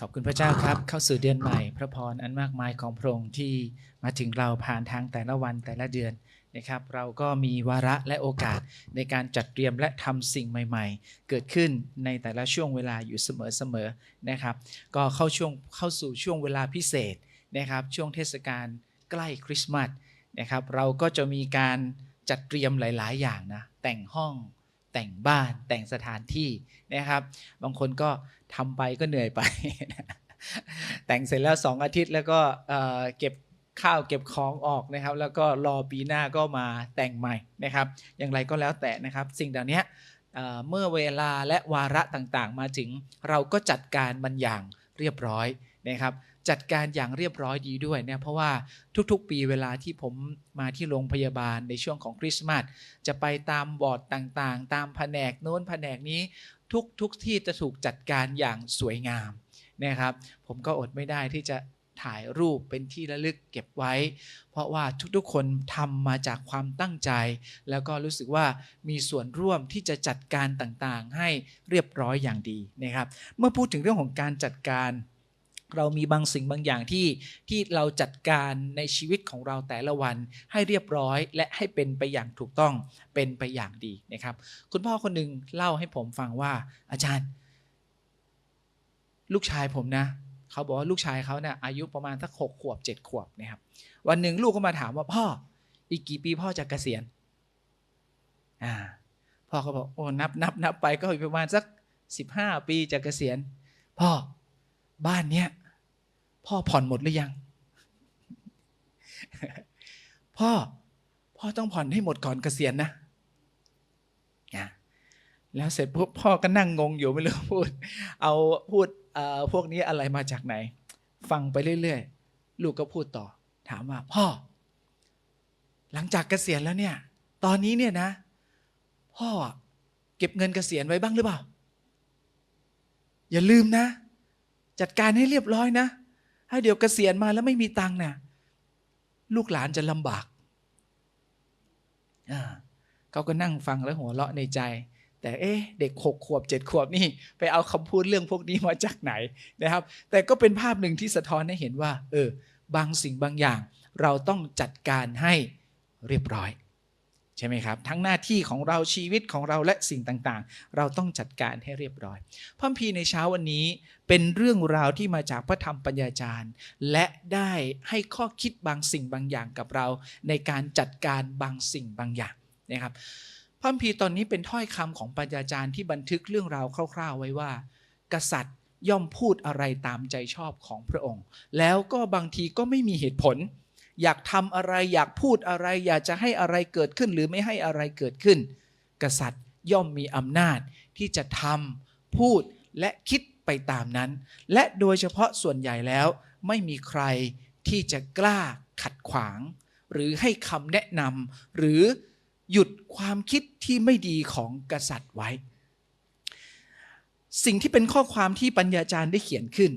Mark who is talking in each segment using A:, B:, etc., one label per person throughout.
A: ขอบคุณพระเจ้าครับ เข้าสู่เดือนใหม่ พระพรอันมากมายของพระองค์ที่มาถึงเราผ่านทางแต่ละวันแต่ละเดือนนะครับ เราก็มีวาระและโอกาสในการจัดเตรียมและทำสิ่งใหม่ ๆ เกิดขึ้นในแต่ละช่วงเวลาอยู่เสมอๆนะครับ ก็เข้าช่วงเข้าสู่ช่วงเวลาพิเศษนะครับ ช่วงเทศกาลใกล้คริสต์มาสนะครับ เราก็จะมีการจัดเตรียมหลาย ๆ อย่างนะแต่งห้อง แต่งบ้านแต่งสถานที่นะครับ บางคนก็ทำไปก็เหนื่อยไป แต่งเสร็จแล้ว 2 อาทิตย์แล้วก็เเก็บข้าวเก็บของออกนะครับ แล้วก็รอปีหน้าก็มาแต่งใหม่นะครับ อย่างไรก็แล้วแต่นะครับ สิ่งเหล่านี้เอ่อเมื่อเวลาและวาระต่างๆ มาถึงเราก็จัดการมันอย่างเรียบร้อยนะครับ จัดการอย่างเรียบร้อยดีด้วยเนี่ยเพราะว่าทุกๆ ปีเวลาที่ผมมาที่โรงพยาบาลในช่วงของคริสต์มาสจะไปตามบอร์ดต่างๆ ตามแผนกโน้นแผนกนี้ทุกทุกที่จะถูกจัดการอย่างสวยงามนะครับ ผมก็อดไม่ได้ที่จะถ่ายรูปเป็นที่ระลึกเก็บไว้ เพราะว่าทุกๆ คนทำมาจากความตั้งใจ แล้วก็รู้สึกว่ามีส่วนร่วมที่จะจัดการต่างๆ ให้เรียบร้อยอย่างดีนะครับ เมื่อพูดถึงเรื่องของการจัดการ เรามีบางสิ่งบางอย่างที่ที่เราจัดการในชีวิตของเราแต่ละวันให้เรียบร้อยและให้เป็นไปอย่างถูกต้องเป็นไปอย่างดีนะครับ คุณพ่อคนหนึ่งเล่าให้ผมฟังว่าอาจารย์ ลูกชายผมนะเขาบอกว่าลูกชายเขาเนี่ยอายุประมาณสักหกขวบเจ็ดขวบนะครับ วันหนึ่งลูกก็มาถามว่าพ่อ อีกกี่ปีพ่อจะเกษียณอ่าพ่อเขาบอกโอ้นับนับนับไปก็อีกประมาณสักสิบห้าปีจะเกษียณพ่อ บ้านเนี้ยพ่อผ่อนหมดหรือยัง พ่อ พ่อต้องผ่อนให้หมดก่อนเกษียณนะอะแล้วเสร็จปุ๊บพ่อก็นั่งงงอยู่ไม่รู้พูด เอาพูดเอ่อพวกนี้อะไรมาจากไหน ฟังไปเรื่อยๆ ลูกก็พูดต่อ ถามว่า พ่อ หลังจากเกษียณแล้วเนี่ย ตอนนี้เนี่ยนะ พ่อเก็บเงินเกษียณไว้บ้างหรือเปล่า อย่าลืมนะ จัดการให้เรียบร้อยนะให้เดี๋ยวเกษียณมาแล้วไม่มีตังค์นะ่ะลูกหลานจะลำบากเขาก็นั่งฟังแล้วหัวเราะในใจ แต่เอ๊ะเด็กหกขวบเจ็ดขวบนี่ ไปเอาคำพูดเรื่องพวกนี้มาจากไหนนะครับ แต่ก็เป็นภาพหนึ่งที่สะท้อนให้เห็นว่า เออ บางสิ่งบางอย่าง เราต้องจัดการให้เรียบร้อย ใช่ไหมครับ ทั้งหน้าที่ของเราชีวิตของเราและสิ่งต่างๆ เราต้องจัดการให้เรียบร้อยพระคัมภีร์ในเช้าวันนี้เป็นเรื่องราวที่มาจากพระธรรมปัญญาจารย์ และได้ให้ข้อคิดบางสิ่งบางอย่างกับเรา ในการจัดการบางสิ่งบางอย่างนะครับพระคัมภีร์ตอนนี้เป็นถ้อยคำของปัญญาจารย์ที่บันทึกเรื่องราวคร่าว ๆ ไว้ว่า กษัตริย์ย่อมพูดอะไรตามใจชอบของพระองค์ แล้วก็บางทีก็ไม่มีเหตุผล อยากทำอะไรอยากพูดอะไร อยากจะให้อะไรเกิดขึ้นหรือไม่ให้อะไรเกิดขึ้น กษัตริย์ย่อมมีอำนาจที่จะทำพูดและคิดไปตามนั้น และโดยเฉพาะส่วนใหญ่แล้ว ไม่มีใครที่จะกล้าขัดขวาง หรือให้คำแนะนำหรือหยุดความคิดที่ไม่ดีของกษัตริย์ไว้ สิ่งที่เป็นข้อความที่ปัญญาจารย์ได้เขียนขึ้น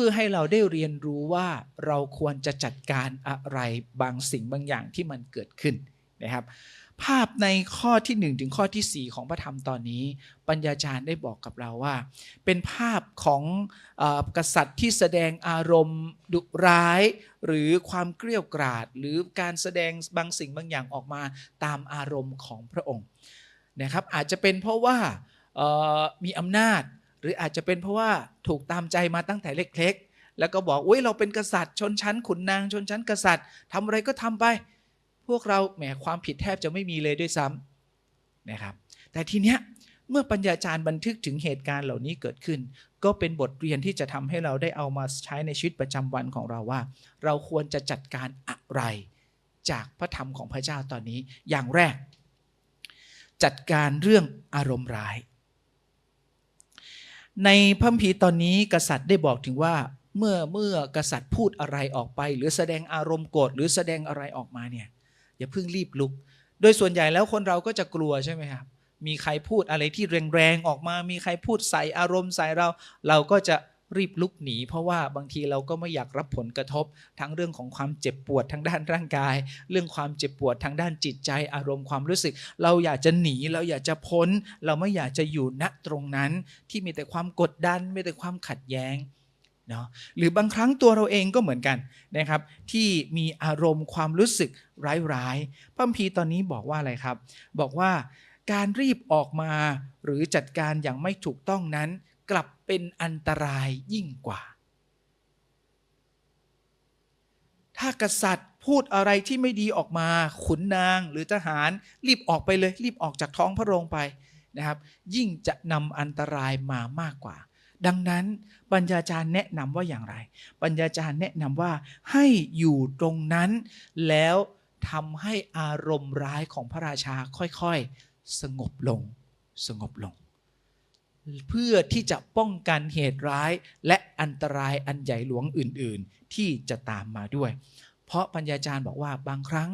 A: พื่อให้เราได้เรียนรู้ว่าเราควรจะจัดการอะไรบางสิ่งบางอย่างที่มันเกิดขึ้นนะครับ ภาพในข้อที่ 1 ถึงข้อที่ 4 ของพระธรรมตอนนี้ ปัญญาจารย์ได้บอกกับเราว่า เป็นภาพของอกษัตริย์ที่แสดงอารมณ์ดุร้าย หรือความเกลี้ยวกราด หรือการแสดงบางสิ่งบางอย่างออกมาตามอารมณ์ของพระองค์นะครับอาจจะเป็นเพราะว่ามีอำนาจ หรืออาจจะเป็นเพราะว่าถูกตามใจมาตั้งแต่เล็กๆ แล้วก็บอกอุ้ยเราเป็นกษัตริย์ ชนชั้นขุนนางชนชั้นกษัตริย์ทำอะไรก็ทำไป พวกเราแหมความผิดแทบจะไม่มีเลยด้วยซ้ำนะครับ แต่ทีเนี้ยเมื่อปัญญาจารย์บันทึกถึงเหตุการณ์เหล่านี้เกิดขึ้น ก็เป็นบทเรียนที่จะทำให้เราได้เอามาใช้ในชีวิตประจำวันของเราว่า เราควรจะจัดการอะไร จากพระธรรมของพระเจ้าตอนนี้ อย่างแรก จัดการเรื่องอารมณ์ร้าย ในพระมีตอนนี้กษัตริย์ได้บอกถึงว่าเมื่อเมื่อกษัตริย์พูดอะไรออกไป หรือแสดงอารมณ์โกรธหรือแสดงอะไรออกมาเนี่ยอย่าเพิ่งรีบลุก โดยส่วนใหญ่แล้วคนเราก็จะกลัวใช่ไหมครับ มีใครพูดอะไรที่แรงๆออกมา มีใครพูดใส่อารมณ์ใส่เรา เราก็จะ รีบลุกหนี เพราะว่าบางทีเราก็ไม่อยากรับผลกระทบ ทั้งเรื่องของความเจ็บปวดทางด้านร่างกาย เรื่องความเจ็บปวดทางด้านจิตใจอารมณ์ความรู้สึก เราอยากจะหนีเราอยากจะพ้น เราไม่อยากจะอยู่ณตรงนั้น ที่มีแต่ความกดดันมีแต่ความขัดแย้งเนาะหรือบางครั้งตัวเราเองก็เหมือนกันนะครับ ที่มีอารมณ์ความรู้สึกร้ายๆพระคัมภีตอนนี้บอกว่าอะไรครับ บอกว่าการรีบออกมาหรือจัดการอย่างไม่ถูกต้องนั้น กลับเป็นอันตรายยิ่งกว่า ถ้ากษัตริย์พูดอะไรที่ไม่ดีออกมา ขุนนางหรือทหารรีบออกไปเลย รีบออกจากท้องพระโรงไปนะครับ ยิ่งจะนำอันตรายมามากกว่า ดังนั้นปัญญาจารย์แนะนำว่าอย่างไร ปัญญาจารย์แนะนำว่าให้อยู่ตรงนั้น แล้วทำให้อารมณ์ร้ายของพระราชาค่อยๆ สงบลง สงบลง เพื่อที่จะป้องกันเหตุร้าย และอันตรายอันใหญ่หลวงอื่น ๆ ที่จะตามมาด้วย เพราะปัญญาจารย์บอกว่าบางครั้ง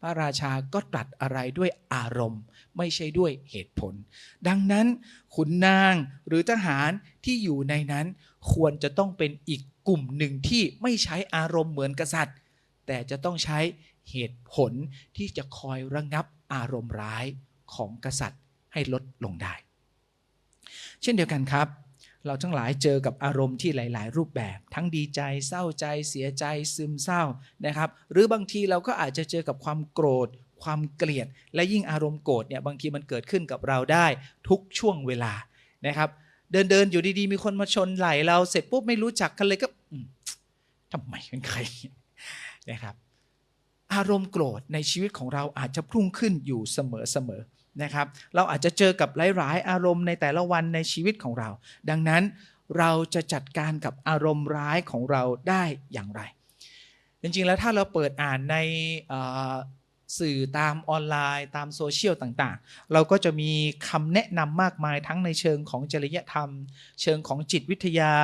A: พระราชาก็ตรัสอะไรด้วยอารมณ์ ไม่ใช่ด้วยเหตุผล ดังนั้นขุนนางหรือทหารที่อยู่ในนั้น ควรจะต้องเป็นอีกกลุ่มหนึ่งที่ไม่ใช้อารมณ์เหมือนกษัตริย์ แต่จะต้องใช้เหตุผลที่จะคอยระงับอารมณ์ร้ายของกษัตริย์ให้ลดลงได้ เช่นเดียวกันครับ เราทั้งหลายเจอกับอารมณ์ที่หลาย ๆ รูปแบบ ทั้งดีใจเศร้าใจ เสียใจซึมเศร้านะครับ หรือบางทีเราก็อาจจะเจอกับความโกรธ ความเกลียด และยิ่งอารมณ์โกรธเนี่ยบางทีมันเกิดขึ้นกับเราได้ทุกช่วงเวลานะครับ เดินเดินอยู่ดีๆ มีคนมาชนไหลเราเสร็จปุ๊บไม่รู้จักกันเลยก็ทำไมเป็นใครนะครับอารมณ์โกรธในชีวิตของเราอาจจะพุ่งขึ้นอยู่เสมอๆ นะครับ เราอาจจะเจอกับหลายๆ อารมณ์ในแต่ละวันในชีวิตของเรา ดังนั้นเราจะจัดการกับอารมณ์ร้ายของเราได้อย่างไร จริงๆแล้วถ้าเราเปิดอ่านในสื่อตามออนไลน์ ตามโซเชียลต่างๆ เราก็จะมีคำแนะนำมากมายทั้งในเชิงของจริยธรรม เชิงของจิตวิทยา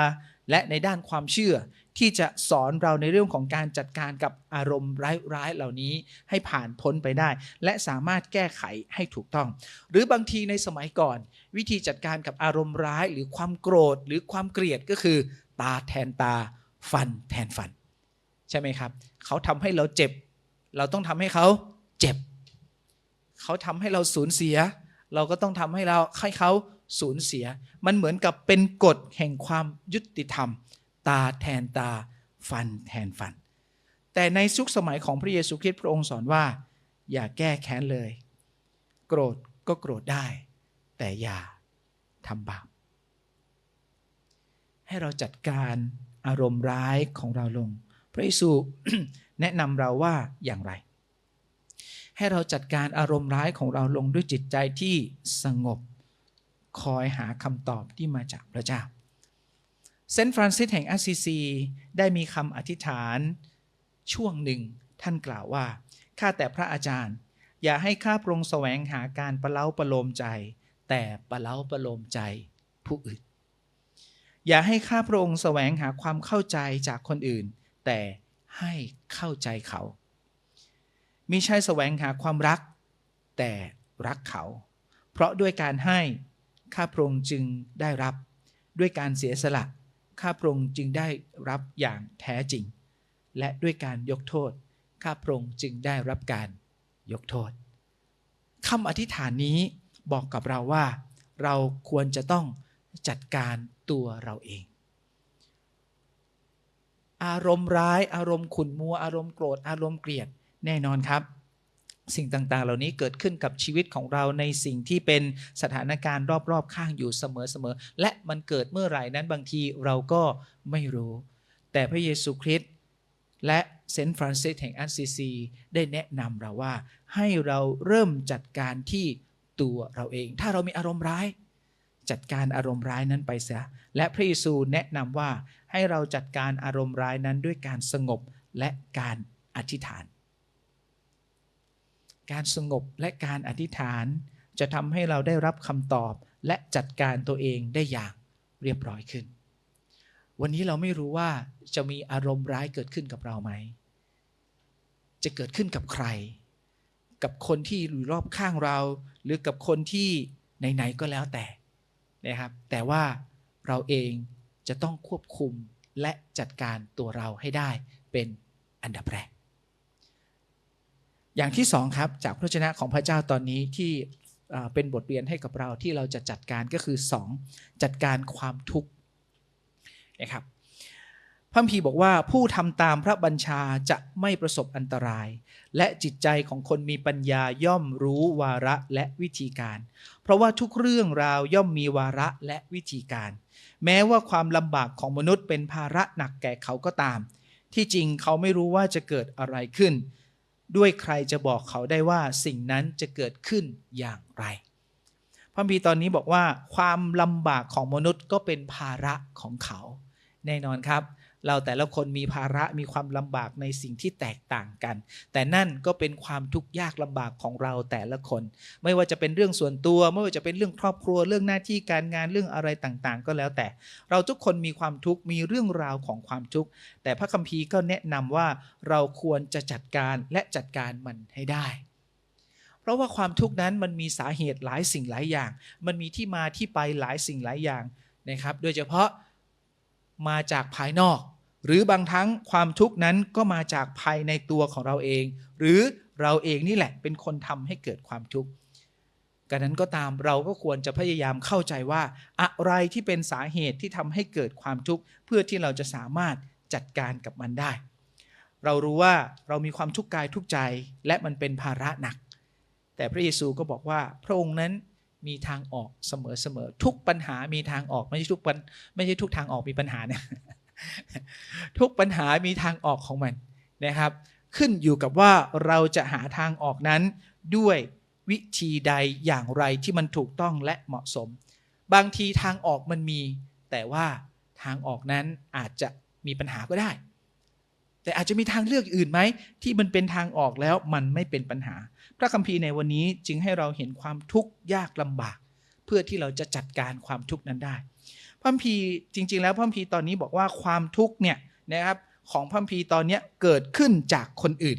A: และในด้านความเชื่อ ที่จะสอนเราในเรื่องของการจัดการกับอารมณ์ร้ายๆเหล่านี้ให้ผ่านพ้นไปได้ และสามารถแก้ไขให้ถูกต้อง หรือบางทีในสมัยก่อน วิธีจัดการกับอารมณ์ร้าย หรือความโกรธ หรือความเกลียดก็คือ ตาแทนตา ฟันแทนฟัน ใช่ไหมครับ เขาทำให้เราเจ็บ เราต้องทำให้เขาเจ็บ เขาทำให้เราสูญเสีย เราก็ต้องทำให้เราให้เขาสูญเสีย มันเหมือนกับเป็นกฎแห่งความยุติธรรม ตาแทนตาฟันแทนฟัน แต่ในยุคสมัยของพระเยซูคริสต์พระองค์สอนว่า อย่าแก้แค้นเลย โกรธก็โกรธได้ แต่อย่าทำบาปให้เราจัดการอารมณ์ร้ายของเราลง พระเยซูแนะนำเราว่าอย่างไร ให้เราจัดการอารมณ์ร้ายของเราลงด้วยจิตใจที่สงบ คอยหาคำตอบที่มาจากพระเจ้า เซนต์ฟรานซิสแห่งแอสซิซีได้มีคำอธิษฐานช่วงหนึ่งท่านกล่าวว่า ข้าแต่พระอาจารย์ อย่าให้ข้าพระองค์แสวงหาการประเล้าประโลมใจ แต่ประเล้าประโลมใจผู้อื่น อย่าให้ข้าพระองค์แสวงหาความเข้าใจจากคนอื่น แต่ให้เข้าใจเขามิใช่แสวงหาความรัก แต่รักเขา เพราะด้วยการให้ข้าพระองค์จึงได้รับ ด้วยการเสียสละ ข้าพระองค์จึงได้รับอย่างแท้จริง และด้วยการยกโทษ ข้าพระองค์จึงได้รับการยกโทษคำอธิษฐานนี้บอกกับเราว่า เราควรจะต้องจัดการตัวเราเอง อารมณ์ร้าย อารมณ์ขุ่นมัว อารมณ์โกรธ อารมณ์เกลียด แน่นอนครับ สิ่งต่างๆ เหล่านี้เกิดขึ้นกับชีวิตของเราในสิ่งที่เป็นสถานการณ์รอบๆ ข้างอยู่เสมอๆ และมันเกิดเมื่อไหร่นั้นบางทีเราก็ไม่รู้ แต่พระเยซูคริสต์และเซนต์ฟรานซิสแห่งแอสซิซีได้แนะนำเราว่า ให้เราเริ่มจัดการที่ตัวเราเอง ถ้าเรามีอารมณ์ร้าย จัดการอารมณ์ร้ายนั้นไปเสียและพระเยซูแนะนำว่าให้เราจัดการอารมณ์ร้ายนั้นด้วยการสงบและการอธิษฐาน การสงบและการอธิษฐานจะทำให้เราได้รับคำตอบและจัดการตัวเองได้อย่างเรียบร้อยขึ้น วันนี้เราไม่รู้ว่าจะมีอารมณ์ร้ายเกิดขึ้นกับเราไหม จะเกิดขึ้นกับใคร กับคนที่อยู่รอบข้างเรา หรือกับคนที่ไหนๆก็แล้วแต่นะครับ แต่ว่าเราเองจะต้องควบคุมและจัดการตัวเราให้ได้เป็นอันดับแรก อย่างที่สองครับจากพระวจนะของพระเจ้าตอนนี้ที่เป็นบทเรียนให้กับเราที่เราจะจัดการก็คือ 2 จัดการความทุกข์นะครับพระคัมภีบอกว่าผู้ทำตามพระบัญชาจะไม่ประสบอันตราย และจิตใจของคนมีปัญญาย่อมรู้วาระและวิธีการ เพราะว่าทุกเรื่องราวย่อมมีวาระและวิธีการ แม้ว่าความลำบากของมนุษย์เป็นภาระหนักแก่เขาก็ตาม ที่จริงเขาไม่รู้ว่าจะเกิดอะไรขึ้น ด้วยใครจะบอกเขาได้ว่าสิ่งนั้นจะเกิดขึ้นอย่างไร พระบีตอนนี้บอกว่า ความลำบากของมนุษย์ก็เป็นภาระของเขา แน่นอนครับ เราแต่ละคนมีภาระมีความลำบากในสิ่งที่แตกต่างกัน แต่นั่นก็เป็นความทุกข์ยากลำบากของเราแต่ละคน ไม่ว่าจะเป็นเรื่องส่วนตัว ไม่ว่าจะเป็นเรื่องครอบครัว เรื่องหน้าที่การงานเรื่องอะไรต่างๆ ก็แล้วแต่ เราทุกคนมีความทุกข์มีเรื่องราวของความทุกข์ แต่พระคัมภีร์ก็แนะนำว่าเราควรจะจัดการและจัดการมันให้ได้เพราะว่าความทุกข์นั้นมันมีสาเหตุหลายสิ่งหลายอย่าง มันมีที่มาที่ไปหลายสิ่งหลายอย่างนะครับ โดยเฉพาะมาจากภายนอก หรือบางครั้งความทุกข์นั้นก็มาจากภายในตัวของเราเอง หรือเราเองนี่แหละเป็นคนทำให้เกิดความทุกข์กันนั้นก็ตามเราก็ควรจะพยายามเข้าใจว่า อะไรที่เป็นสาเหตุที่ทำให้เกิดความทุกข์เพื่อที่เราจะสามารถจัดการกับมันได้ เรารู้ว่าเรามีความทุกข์กายทุกใจและมันเป็นภาระหนัก แต่พระเยซูก็บอกว่าพระองค์นั้นมีทางออกเสมอๆทุกปัญหามีทางออกไม่ใช่ทุกปัญไม่ใช่ทุกทางออกมีปัญหาเนี่ย ทุกปัญหามีทางออกของมันนะครับ ขึ้นอยู่กับว่าเราจะหาทางออกนั้น ด้วยวิธีใดอย่างไรที่มันถูกต้องและเหมาะสม บางทีทางออกมันมี แต่ว่าทางออกนั้นอาจจะมีปัญหาก็ได้ แต่อาจจะมีทางเลือกอื่นไหม ที่มันเป็นทางออกแล้วมันไม่เป็นปัญหา พระคัมภีร์ในวันนี้จึงให้เราเห็นความทุกข์ยากลำบาก เพื่อที่เราจะจัดการความทุกข์นั้นได้ พัมภีจริง ๆ แล้วพัมภีตอนนี้บอกว่าความทุกข์เนี่ยนะครับของพัมภีตอนนี้เกิดขึ้นจากคนอื่น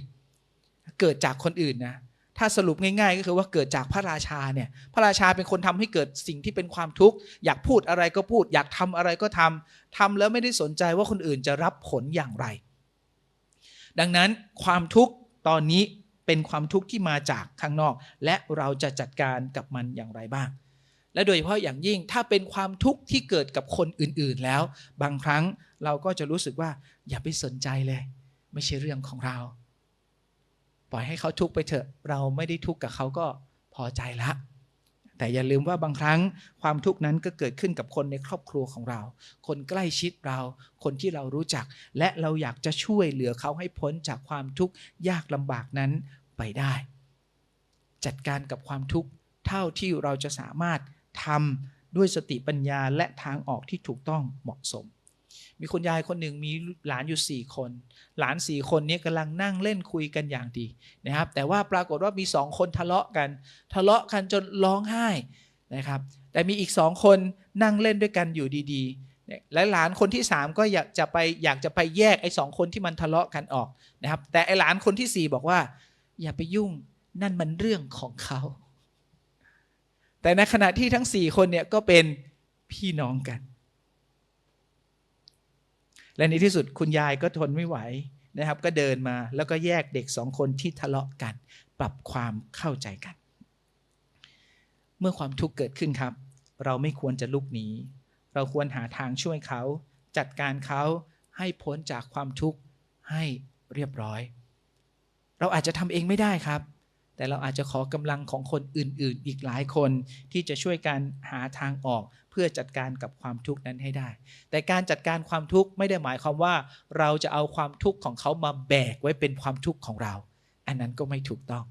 A: เกิดจากคนอื่นนะถ้าสรุปง่ายๆ ก็คือว่าเกิดจากพระราชาเนี่ยพระราชาเป็นคนทำให้เกิดสิ่งที่เป็นความทุกข์ อยากพูดอะไรก็พูด อยากทำอะไรก็ทำทำแล้วไม่ได้สนใจว่าคนอื่นจะรับผลอย่างไร ดังนั้นความทุกข์ตอนนี้เป็นความทุกข์ที่มาจากข้างนอก และเราจะจัดการกับมันอย่างไรบ้าง และโดยเฉพาะอย่างยิ่งถ้าเป็นความทุกข์ที่เกิดกับคนอื่นๆแล้ว บางครั้งเราก็จะรู้สึกว่าอย่าไปสนใจเลย ไม่ใช่เรื่องของเรา ปล่อยให้เขาทุกข์ไปเถอะเราไม่ได้ทุกข์กับเขาก็พอใจละแต่อย่าลืมว่าบางครั้งความทุกข์นั้นก็เกิดขึ้นกับคนในครอบครัวของเรา คนใกล้ชิดเรา คนที่เรารู้จัก และเราอยากจะช่วยเหลือเขาให้พ้นจากความทุกข์ยากลำบากนั้นไปได้ จัดการกับความทุกข์เท่าที่เราจะสามารถ ทำด้วยสติปัญญาและทางออกที่ถูกต้องเหมาะสม มีคุณยายคนหนึ่งมีหลานอยู่ 4 คน หลาน 4 คนนี้กำลังนั่งเล่นคุยกันอย่างดีนะครับ แต่ว่าปรากฏว่ามี 2 คนทะเลาะกัน ทะเลาะกันจนร้องไห้นะครับ แต่มีอีก2คนนั่งเล่นด้วยกันอยู่ดีๆ และหลานคนที่ 3 ก็อยากจะไปอยากจะไปแยกไอ้สองคนที่มันทะเลาะกันออกนะครับ แต่ไอ้หลานคนที่ 4 บอกว่า อย่าไปยุ่งนั่นมันเรื่องของเขา แต่ในขณะที่ทั้ง4คนเนี่ยก็เป็นพี่น้องกัน และในที่สุดคุณยายก็ทนไม่ไหวนะครับ ก็เดินมาแล้วก็แยกเด็กสองคนที่ทะเลาะกัน ปรับความเข้าใจกัน เมื่อความทุกข์เกิดขึ้นครับ เราไม่ควรจะลุกหนี เราควรหาทางช่วยเขา จัดการเขาให้พ้นจากความทุกข์ให้เรียบร้อย เราอาจจะทำเองไม่ได้ครับ แต่เราอาจจะขอกำลังของคนอื่นๆ อีกหลายคนที่จะช่วยกันหาทางออกเพื่อจัดการกับความทุกข์นั้นให้ได้ แต่การจัดการความทุกข์ไม่ได้หมายความว่า เราจะเอาความทุกข์ของเขามาแบกไว้เป็นความทุกข์ของเรา อันนั้นก็ไม่ถูกต้อง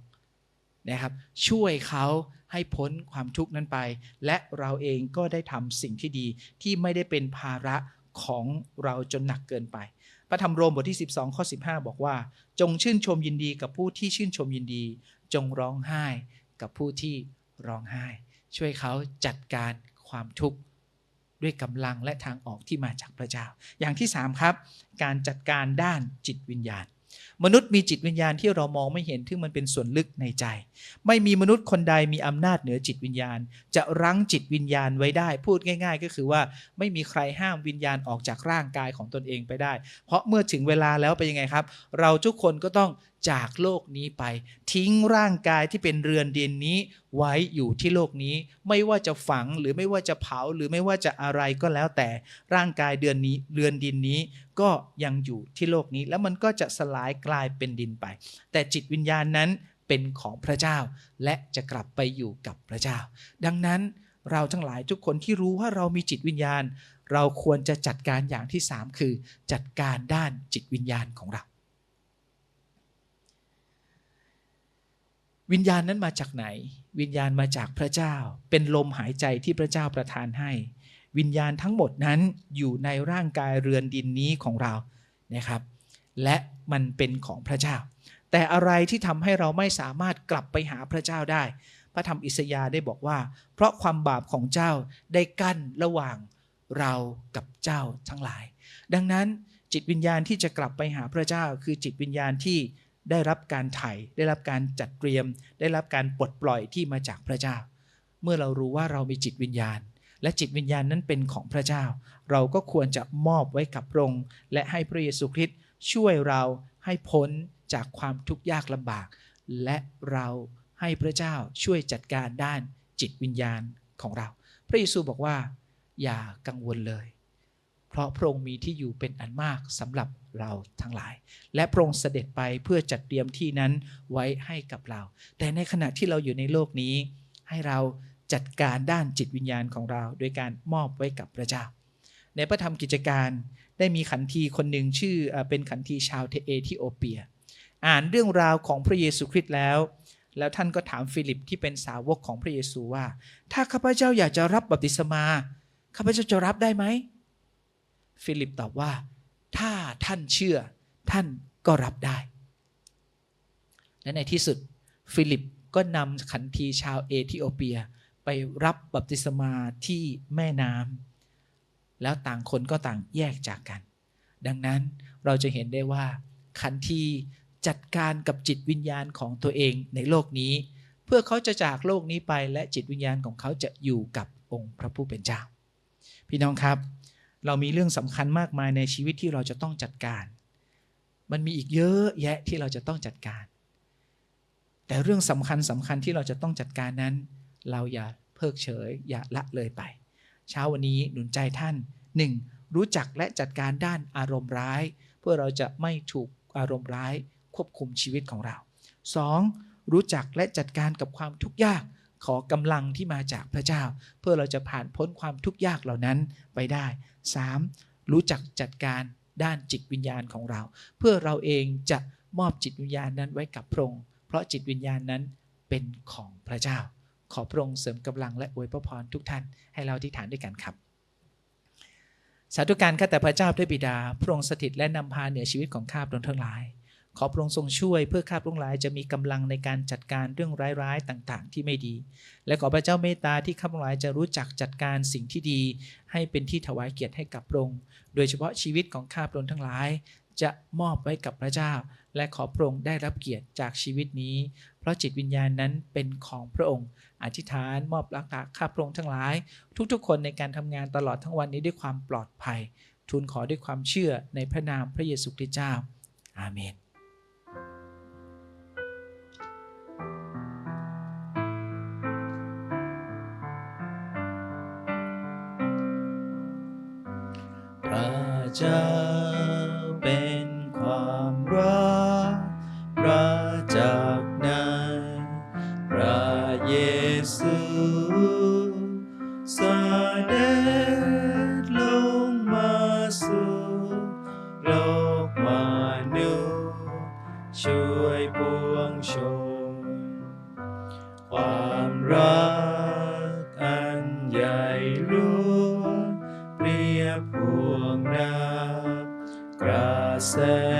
A: นะครับช่วยเขาให้พ้นความทุกข์นั้นไป และเราเองก็ได้ทำสิ่งที่ดีที่ไม่ได้เป็นภาระของเราจนหนักเกินไป พระธรรมโรมบทที่ 12 ข้อ 15 บอกว่า จงชื่นชมยินดีกับผู้ที่ชื่นชมยินดี จงร้องไห้กับผู้ที่ร้องไห้ ช่วยเขาจัดการความทุกข์ด้วยกำลังและทางออกที่มาจากพระเจ้า อย่างที่ 3 ครับ การจัดการด้านจิตวิญญาณ มนุษย์มีจิตวิญญาณที่เรามองไม่เห็นที่มันเป็นส่วนลึกในใจ ไม่มีมนุษย์คนใดมีอำนาจเหนือจิตวิญญาณ จะรั้งจิตวิญญาณไว้ได้ พูดง่าย ๆ ก็คือว่าไม่มีใครห้ามวิญญาณออกจากร่างกายของตนเองไปได้ เพราะเมื่อถึงเวลาแล้วเป็นยังไงครับ เราทุกคนก็ต้อง จากโลกนี้ไป ทิ้งร่างกายที่เป็นเรือนดินนี้ไว้อยู่ที่โลกนี้ ไม่ว่าจะฝังหรือไม่ว่าจะเผาหรือไม่ว่าจะอะไรก็แล้วแต่ร่างกายเดือนนี้เรือนดินนี้ก็ยังอยู่ที่โลกนี้ แล้วมันก็จะสลายกลายเป็นดินไป แต่จิตวิญญาณนั้นเป็นของพระเจ้า และจะกลับไปอยู่กับพระเจ้า ดังนั้นเราทั้งหลายทุกคนที่รู้ว่าเรามีจิตวิญญาณ เราควรจะจัดการอย่างที่สามคือ จัดการด้านจิตวิญญาณของเรา วิญญาณนั้นมาจากไหน วิญญาณมาจากพระเจ้า เป็นลมหายใจที่พระเจ้าประทานให้ วิญญาณทั้งหมดนั้นอยู่ในร่างกายเรือนดินนี้ของเรานะครับ และมันเป็นของพระเจ้า แต่อะไรที่ทำให้เราไม่สามารถกลับไปหาพระเจ้าได้ พระธรรมอิสยาห์ได้บอกว่า เพราะความบาปของเจ้าได้กั้นระหว่างเรากับเจ้าทั้งหลาย ดังนั้นจิตวิญญาณที่จะกลับไปหาพระเจ้า คือจิตวิญญาณที่ ได้รับการไถ่ได้รับการจัดเตรียม ได้รับการปลดปล่อยที่มาจากพระเจ้า เมื่อเรารู้ว่าเรามีจิตวิญญาณ และจิตวิญญาณนั้นเป็นของพระเจ้า เราก็ควรจะมอบไว้กับพระองค์และให้พระเยซูคริสต์ช่วยเราให้พ้นจากความทุกข์ยากลำบาก และเราให้พระเจ้าช่วยจัดการด้านจิตวิญญาณของเรา พระเยซูบอกว่า อย่ากังวลเลย เพราะพระองค์มีที่อยู่เป็นอันมากสำหรับ เราทั้งหลาย และพระองค์เสด็จไปเพื่อจัดเตรียมที่นั้นไว้ให้กับเรา แต่ในขณะที่เราอยู่ในโลกนี้ ให้เราจัดการด้านจิตวิญญาณของเราโดยการมอบไว้กับพระเจ้า ในพระธรรมกิจการได้มีขันทีคนหนึ่งชื่อเป็นขันทีชาวเอธิโอเปีย อ่านเรื่องราวของพระเยซูคริสต์แล้ว แล้วท่านก็ถามฟิลิปที่เป็นสาวกของพระเยซูว่า ถ้าข้าพเจ้าอยากจะรับบัพติศมาข้าพเจ้าจะรับได้ไหม ฟิลิปตอบว่า ถ้าท่านเชื่อ ท่านก็รับได้ และในที่สุด ฟิลิปก็นำขันทีชาวเอธิโอเปีย ไปรับบัพติศมาที่แม่น้ำแล้วต่างคนก็ต่างแยกจากกัน ดังนั้นเราจะเห็นได้ว่า ขันทีจัดการกับจิตวิญญาณของตัวเองในโลกนี้ เพื่อเขาจะจากโลกนี้ไปและจิตวิญญาณของเขาจะอยู่กับองค์พระผู้เป็นเจ้า พี่น้องครับ เรามีเรื่องสำคัญมากมายในชีวิตที่เราจะต้องจัดการ มันมีอีกเยอะแยะที่เราจะต้องจัดการ แต่เรื่องสำคัญสำคัญที่เราจะต้องจัดการนั้น เราอย่าเพิกเฉย อย่าละเลยไป เช้าวันนี้หนุนใจท่าน 1. รู้จักและจัดการด้านอารมณ์ร้าย เพื่อเราจะไม่ถูกอารมณ์ร้ายควบคุมชีวิตของเรา 2. รู้จักและจัดการกับความทุกข์ยาก ขอกำลังที่มาจากพระเจ้า เพื่อเราจะผ่านพ้นความทุกข์ยากเหล่านั้นไปได้ 3. รู้จักจัดการด้านจิตวิญญาณของเรา เพื่อเราเองจะมอบจิตวิญญาณนั้นไว้กับพระองค์เพราะจิตวิญญาณนั้นเป็นของพระเจ้า ขอพระองค์เสริมกำลังและอวยพระพรทุกท่านให้เราที่ฐานด้วยกันครับสาธุการข้าแต่พระเจ้าด้วยบิดา พระองค์สถิตและนำพาเหนือชีวิตของข้าพระองค์ทั้งหลาย ขอพระองค์ทรงช่วยเพื่อข้าพระองค์หลายจะมีกำลังในการจัดการเรื่องร้ายๆต่างๆ ที่ไม่ดี และขอพระเจ้าเมตตาที่ข้าพระองค์หลายจะรู้จักจัดการสิ่งที่ดี ให้เป็นที่ถวายเกียรติให้กับพระองค์โดยเฉพาะชีวิตของข้าพระองค์ทั้งหลาย จะมอบไว้กับพระเจ้า และขอพระองค์ได้รับเกียรติจากชีวิตนี้ เพราะจิตวิญญาณนั้นเป็นของพระองค์ อธิษฐานมอบรักษาข้าพระองค์ทั้งหลาย ทุกๆ คนในการทำงานตลอดทั้งวันนี้ด้วยความปลอดภัย ทูลขอด้วยความเชื่อในพระนามพระเยซูคริสต์เจ้า อาเมน เจ้าเป็นความรักประจากในพระเยซูเสด็จลงมาสู่โลกมนุษย์ช่วยปวงชนความรัก ร